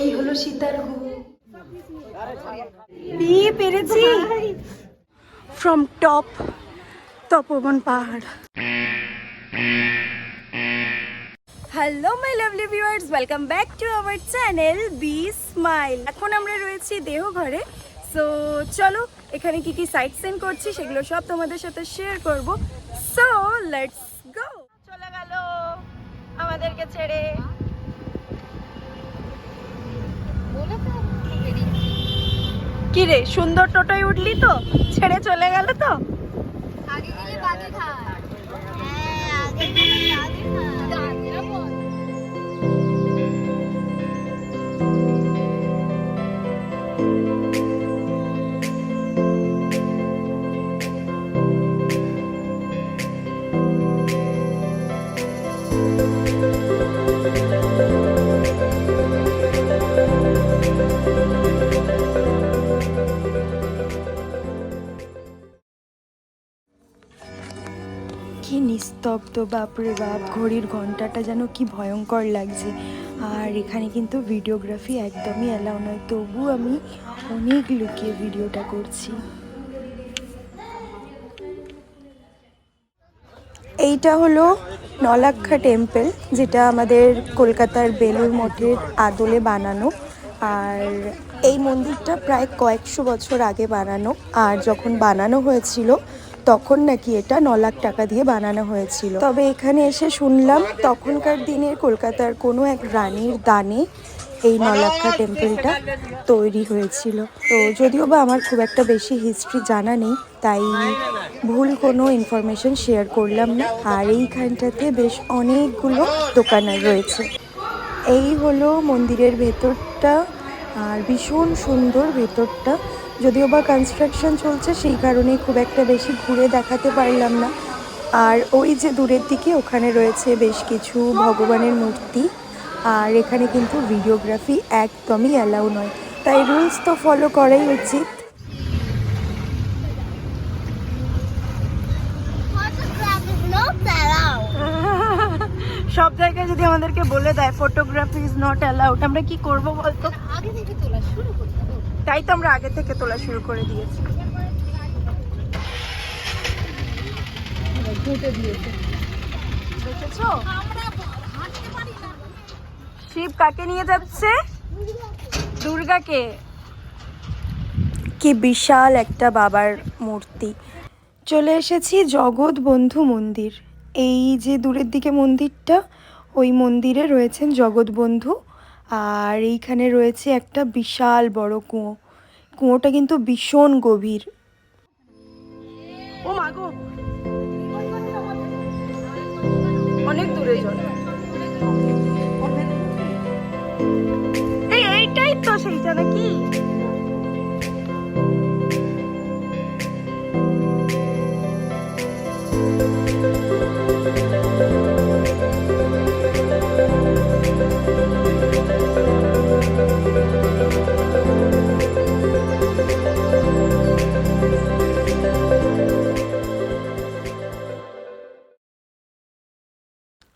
এই হলো সীতার বিয়ে পেরেছি। ফ্রম টপ তপবন পাহাড়। Hello my lovely viewers welcome back to our channel be smile এখন আমরা রয়েছি দেহঘরে সো চলো, এখানে কি কি সাইট সিন করছি, সেগুলো সব তোমাদের সাথে শেয়ার করব। সো লেটস গো চলে গেল আমাদেরকে ছেড়ে। কি সুন্দর টোটোয় উঠলি তো? ছেড়ে চলে গেল তো? আগে গেলে বাগে খায় হ্যাঁ আগে গেলে বাগে খায় নিস্তব্ধ বাপরে বাপ, ঘড়ির ঘন্টাটা যেন কি ভয়ঙ্কর লাগছে। আর এখানে কিন্তু ভিডিওগ্রাফি একদমই অ্যালাউ নয়, তবু আমি অনেক লুকিয়ে ভিডিওটা করছি। এইটা হলো নলাক্ষা টেম্পল, যেটা আমাদের কলকাতার বেলুর মঠের আদলে বানানো। আর এই মন্দিরটা প্রায় কয়েকশো বছর আগে বানানো, আর যখন বানানো হয়েছিল তখন নাকি এটা ন লাখ টাকা দিয়ে বানানো হয়েছিল। তবে এখানে এসে শুনলাম, তখনকার দিনের কলকাতার কোনো এক রানীর দানে এই নলাক্ষা টেম্পলটা তৈরি হয়েছিল। তো যদিও বা আমার খুব একটা বেশি হিস্ট্রি জানা নেই, তাই ভুল কোনো ইনফরমেশন শেয়ার করলাম না। আর এইখানটাতে বেশ অনেকগুলো দোকান রয়েছে। এই হলো মন্দিরের ভেতরটা, আর ভীষণ সুন্দর ভেতরটা। যদিও বা কনস্ট্রাকশন চলছে সেই কারণে খুব একটা বেশি ঘুরে দেখাতে পারলাম না আর ওই যে দূরের দিকে ওখানে রয়েছে বেশ কিছু ভগবানের মূর্তি আর এখানে কিন্তু ভিডিওগ্রাফি একদমই অ্যালাউ নয় তাই রুলস তো ফলো করাই উচিত. সব জায়গায় যদি আমাদেরকে বলে দেয় ফটোগ্রাফি ইজ নট অ্যালাউড আমরা কি করব বলতো আগে থেকে তোলা শুরু করতে হবে। তাই তো আমরা আগে থেকে তোলা শুরু করে দিয়েছি। হাঁটতে শিব কাকে নিয়ে যাচ্ছে? দুর্গাকে। কি বিশাল একটা বাবার মূর্তি। চলে এসেছি জগৎ বন্ধু মন্দির। এই যে দূরের দিকে মন্দিরটা, ওই মন্দিরে রয়েছেন জগৎ বন্ধু আর এইখানে রয়েছে একটা বিশাল বড় কুয়ো। কুয়োটা কিন্তু ভীষণ গভীর। ও মাগো অনেক দূরে জল এই এইটাই তো সেইটা নাকি?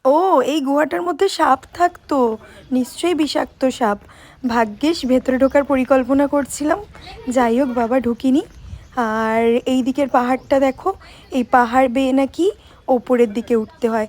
ও, এই গুহাটার মধ্যে সাপ থাকতো। নিশ্চয়ই বিষাক্ত সাপ। ভাগ্যেশ ভেতরে ঢোকার পরিকল্পনা করছিলাম। যাই হোক, বাবা, ঢুকিনি। আর এই দিকের পাহাড়টা দেখো। এই পাহাড় বেয়ে নাকি ওপরের দিকে উঠতে হয়।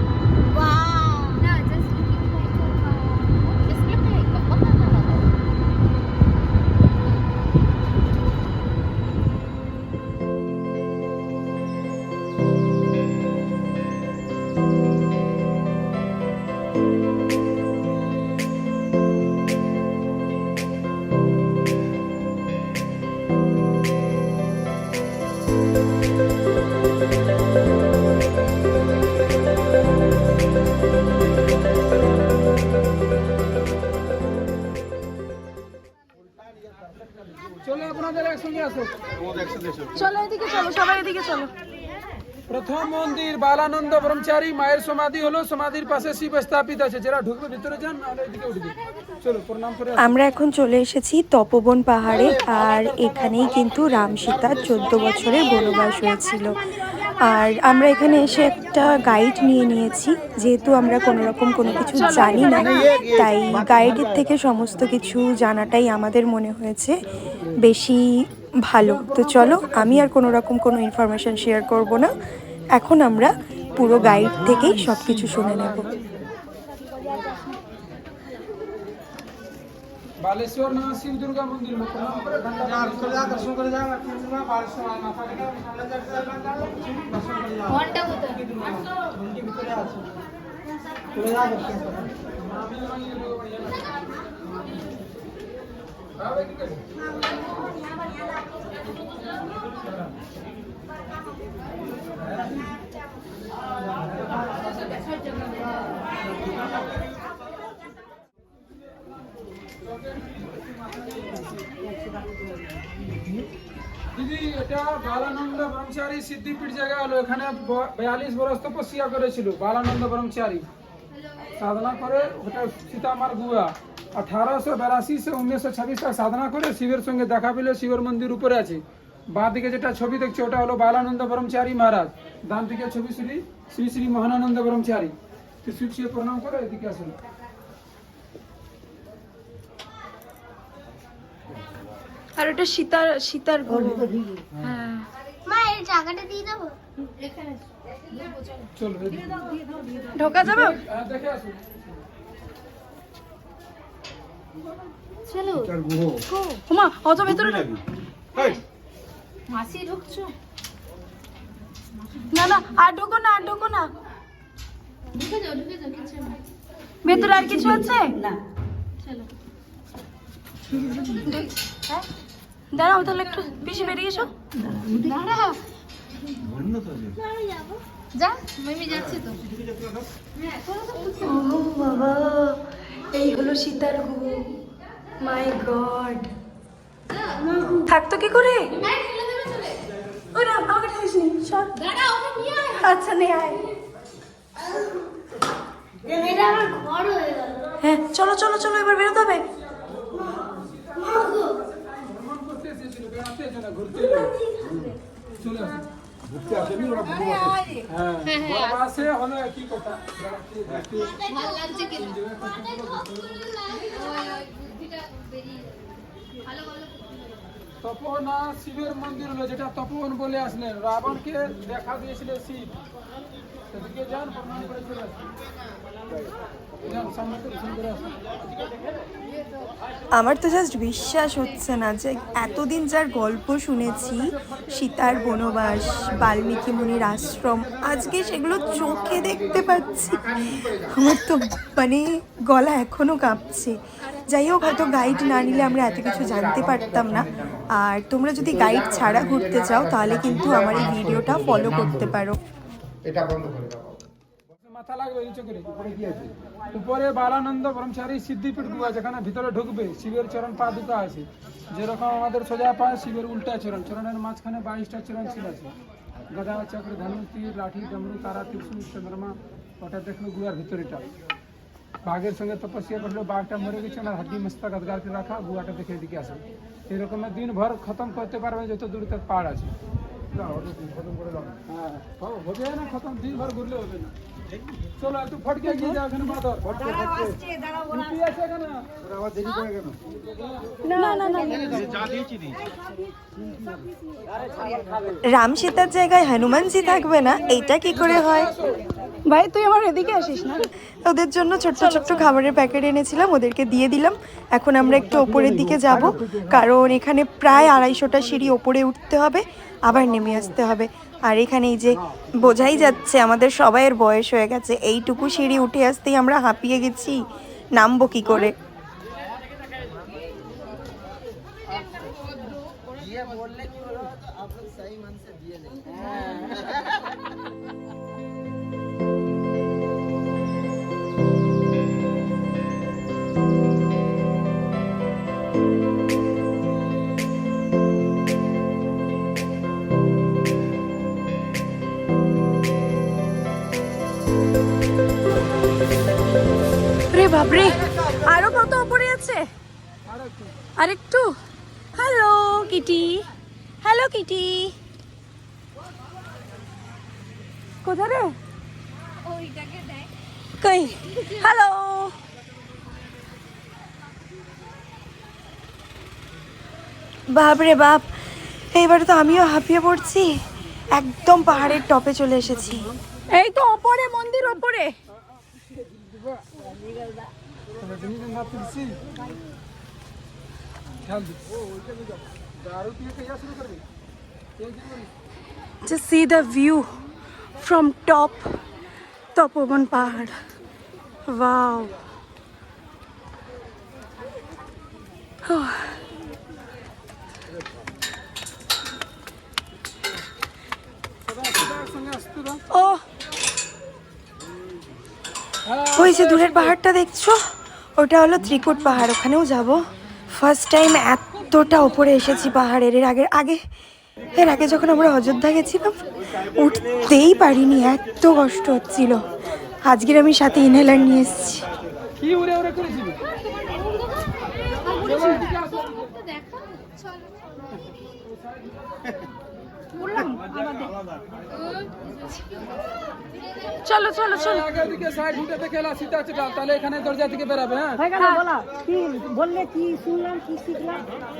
চলো এদিকে চলো সবাই এদিকে চলো। প্রথম মন্দির বালানন্দ ব্রহ্মচারী মায়ের সমাধি হলো সমাধির পাশে শিব স্থাপিত আছে। যারা ঢুকবে ভিতরে যান এদিকে উঠবে। চলো প্রণাম করে আমরা এখন চলে এসেছি তপবন পাহাড়ে আর এখানেই কিন্তু রাম সীতার চোদ্দ বছরের বনবাস হয়েছিল। আর আমরা এখানে এসে একটা গাইড নিয়ে নিয়েছি। যেহেতু আমরা কোনো রকম কোনো কিছু জানি না তাই গাইডের থেকে সমস্ত কিছু জানাটাই আমাদের মনে হয়েছে। বেশি ভালো তো চলো আমি আর কোনো রকম কোনো ইনফরমেশন শেয়ার করব না এখন আমরা পুরো গাইড থেকেই সব কিছু শুনে নেব बालेश्वर नाथ शिव दुर्गा मंदिर में प्रणाम करे घंटा दर्शन करे जाओ बालेश्वर माता के ঘন্টা কোথায় ভিতরে আছে চলে যাও দর্শন করে দিদি, এটা বালানন্দ ব্রহ্মচারী সিদ্ধিপীঠ জায়গা হলো। এখানে বয়াল্লিশ বরস তপস্যা করেছিল বালানন্দ ব্রহ্মচারী। সাধনা করে ওটা সীতামার গুয়া আঠারোশো বিরাশি সে উনিশশো ছাব্বিশ তক সাধনা করে শিবের সঙ্গে দেখা পেলে শিবের মন্দির উপরে আছে। বাঁ দিকে যেটা ছবি দেখছ ওটা হলো বালানন্দ ব্রহ্মচারী মহারাজ। ডান দিকে ছবি শ্রী শ্রী শ্রী মহানানন্দ ব্রহ্মচারী তো প্রণাম করে এদিকে আসুন। আর ওটা সীতার সীতার গুরু হ্যাঁ। মা এই টাকাটা দিয়ে দেবো চলো ঢোকা যাবে? দেখে আসুন। চলো ওমা অত ভেতরে মাসি ঢুকছো? না না আর ঢোকো না আর ঢোকো না। ঢুকে যাও ঢুকে যাও কিছু না। ভেতরে আর কিছু আছে? না। চলো। হ্যাঁ? দাঁড়াও তাহলে একটু বেশি বেরিয়ে এসো। দাঁড়াও। যা মিমি যাচ্ছে তো। ও বাবা এই হলো সীতার মাই গড থাকতো কি করে? আচ্ছা নে আয়। হয়ে চলো চলো চলো এবার বেরোতে হবে। ঘুরতে আসুন হ্যাঁ। হলো একই কথা। ভালো লাগছে কিন্তু বুদ্ধিটা বেরিয়ে ভালো ভালো তপনা শিবের মন্দির হলো যেটা তপন বলে আসলেন রাবণকে দেখা দিয়েছিল শিব। সেদিকে যান প্রণাম করে চলে আমার তো জাস্ট বিশ্বাস হচ্ছে না যে এতদিন যার গল্প শুনেছি, সীতার বনবাস, বাল্মীকি মুনির আশ্রম, আজকে সেগুলো চোখে দেখতে পাচ্ছি। আমার তো মানে গলা এখনও কাঁপছে। যাই হোক, হয়তো গাইড না নিলে আমরা এত কিছু জানতে পারতাম না। আর তোমরা যদি গাইড ছাড়া ঘুরতে চাও, তাহলে কিন্তু আমার এই ভিডিওটা ফলো করতে পারো। এটা বন্ধ করে দাও। মাথা লাগবে নিচে করে উপরে কি আছে? উপরে বালানন্দ ব্রহ্মচারী সিদ্ধিপীঠ গুহা যেখানে ভিতরে ঢুকবে শিবের চরণ পা দুটো আছে। যেরকম আমাদের সোজা পা শিবের উল্টা চরণ। চরণের মাঝখানে বাইশটা চরণ ছিল। আছে গদা চক্র ধনুষ তীর লাঠি ডমরু তারা ত্রিশূল চন্দ্রমা ওটা দেখল গুহার ভিতরেটা। বাঘের সঙ্গে তপস্যা করল বাঘটা মরে গেছে ওনার হাড্ডি মস্তক আদগার করে রাখা গুহাটা দেখে এদিকে আসে। এরকম দিন ভর খতম করতে পারবে যত দূর তক পাহাড় আছে। হ্যাঁ হবে না খতম দিন ভর ঘুরলে হবে না। চলো একটু ফটকে গিয়ে যাও এখানে মাথা রুটি আছে এখানে? রাম সীতার জায়গায় হনুমানজি থাকবে না এইটা কি করে হয়? ভাই তুই আমার এদিকে আসিস না? ওদের জন্য ছোট্ট ছোট্ট খাবারের প্যাকেট এনেছিলাম ওদেরকে দিয়ে দিলাম। এখন আমরা একটু ওপরের দিকে যাব কারণ এখানে প্রায় আড়াইশোটা সিঁড়ি ওপরে উঠতে হবে আবার নেমে আসতে হবে। আর এখানে এই যে বোঝাই যাচ্ছে আমাদের সবাইয়ের বয়স হয়ে গেছে, এইটুকু সিঁড়ি উঠে আসতেই আমরা হাঁপিয়ে গেছি। নামবো কি করে? বাপরে আরও কত উপরে আছে? আরেকটু। হ্যালো কিটি হ্যালো কিটি কোথা রে? কই? হ্যালো বাপরে বাপ, এইবারে তো আমিও হাঁপিয়ে পড়ছি। একদম পাহাড়ের টপে চলে এসেছি। এই তো ওপরে, মন্দির ওপরে। To see the view from top Topovan Pahad. Wow. Oh. ওই যে দূরের পাহাড়টা দেখছ ওটা হলো ত্রিকুট পাহাড়, ওখানেও যাব। ফার্স্ট টাইম এতটা ওপরে এসেছি পাহাড়ের, এর আগে আগে, এর আগে যখন আমরা অযোধ্যা গেছিলাম, উঠতেই পারিনি, এত কষ্ট হচ্ছিল। আজকের আমি সাথে ইনহেলার নিয়ে এসেছি কি উড়ে উড়ে করেছিলি দেখো চলো চলো চলো চলো। আগের দিকে সাইড উঠে এলা সীতা চিটা তাহলে এখানে দরজা থেকে বেরাবে হ্যাঁ?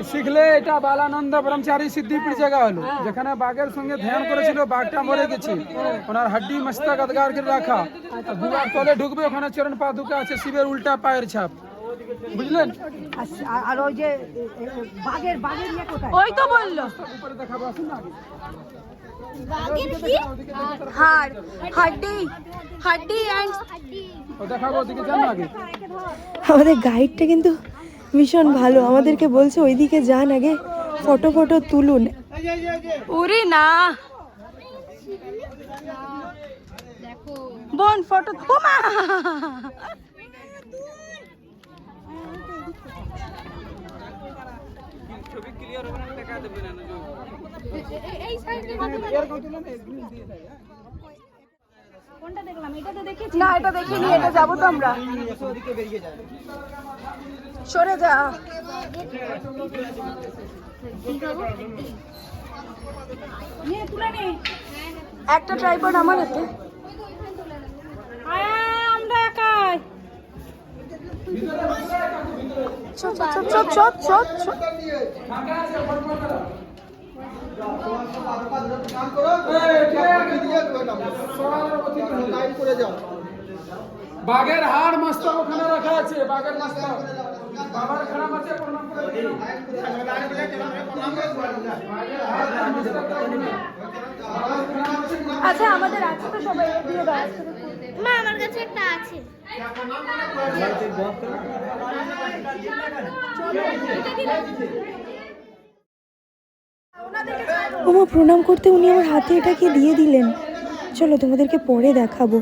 শিখলে এটা বালানন্দ ব্রহ্মচারী সিদ্ধিপীঠ জায়গা হলো যেখানে বাঘের সঙ্গে ধ্যান করেছিল বাঘটা মরে গেছে। ওনার হাড্ডি মস্তক আদগার করে রাখা। আর তলে ঢুকবে ওখানে চরণ পাদুকা আছে শিবের উল্টা পায়ের ছাপ। বুঝলেন? আর ওই যে বাঘের বাঘের ইয়ে কোথায়? ওই তো বলল। উপরে দেখাবো আসুন না। বাঘের কি? হাড় আমাদের গাইডটা কিন্তু ভীষণ ভালো। আমাদেরকে বলছে ওইদিকে যান আগে ফটো ফটো তুলুন। উরি না। দেখো। বোন ফটো বোমা এই সাইডে না এটা এটা যাব তো আমরা। সরে যা। একটা ট্রাইপড আমার হাতে। আমরা একাই। চট চট চট বাঘের হাড় মস্তক ওখানে রাখা আছে বাঘের মস্তক বাবার খারাপ আছে প্রণাম করে আচ্ছা আমাদের আছে তো সবাই দিয়ে দাও মা আমার কাছে একটা আছে। ওমা প্রণাম করতে উনি আমার হাতে এটাকে দিয়ে দিলেন। চলো তোমাদেরকে পরে দেখাবো।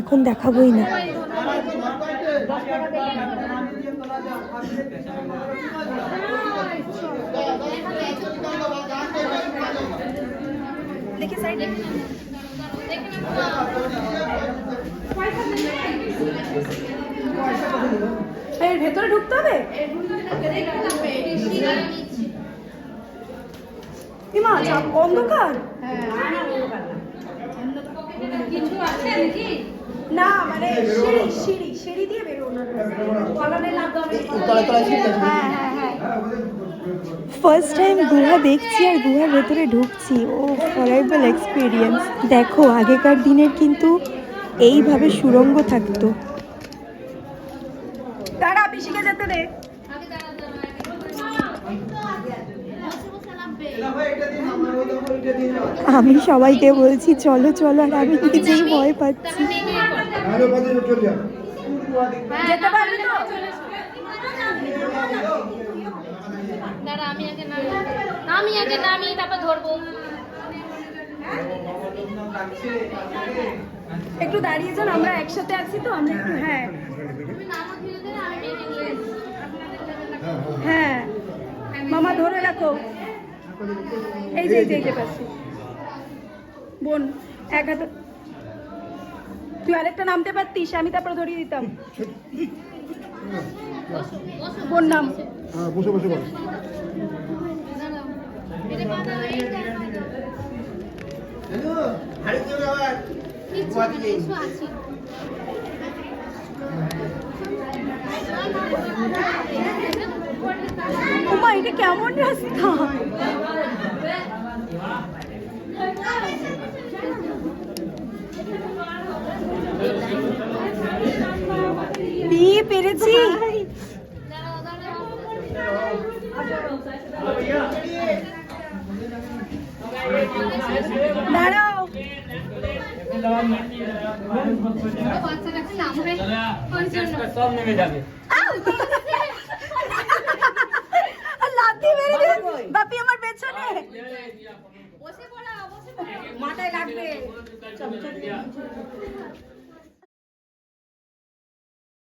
এখন দেখাবোই না। এর ভেতরে ঢুকতে হবে? ইমা অন্ধকার? না মানে সিঁড়ি সিঁড়ি সিঁড়ি দিয়ে বেরোনো আছে। হ্যাঁ হ্যাঁ হ্যাঁ। ফার্স্ট টাইম গুহা দেখছি আর গুহার ভেতরে ঢুকছি। ও হরাইবল এক্সপিরিয়েন্স দেখো আগেকার দিনের কিন্তু এইভাবে সুরঙ্গ থাকতো। দাঁড়া পিসিকে যেতে দে। আগে দাঁড়া দাঁড়া বসে বসে লাগবে আমি সবাইকে বলছি চলো চলো আর আমি নিজেই ভয় পাচ্ছি। আরে বাজে চলে যা যেতে পারবি তো? দাঁড়া আমি আগে নামি আমি আগে নামি তারপর ধরবো। একটু দাঁড়িয়ে যান, আমরা একসাথে আছি তো আমরা একটু হ্যাঁ। হ্যাঁ মামা ধরে রাখো এই যে এই যে এই যে পাচ্ছি বোন, এক হাতে তুই আরেকটা নামতে পারতিস, আমি তারপরে ধরিয়ে দিতাম বোন নাম বসে বসে দাঁড়াও। উমা এটা কেমন রাস্তা? বিয়ে পেরেছি? দাঁড়াও, লাথি মেরে দিল বাপি আমার পেছনে মাথায়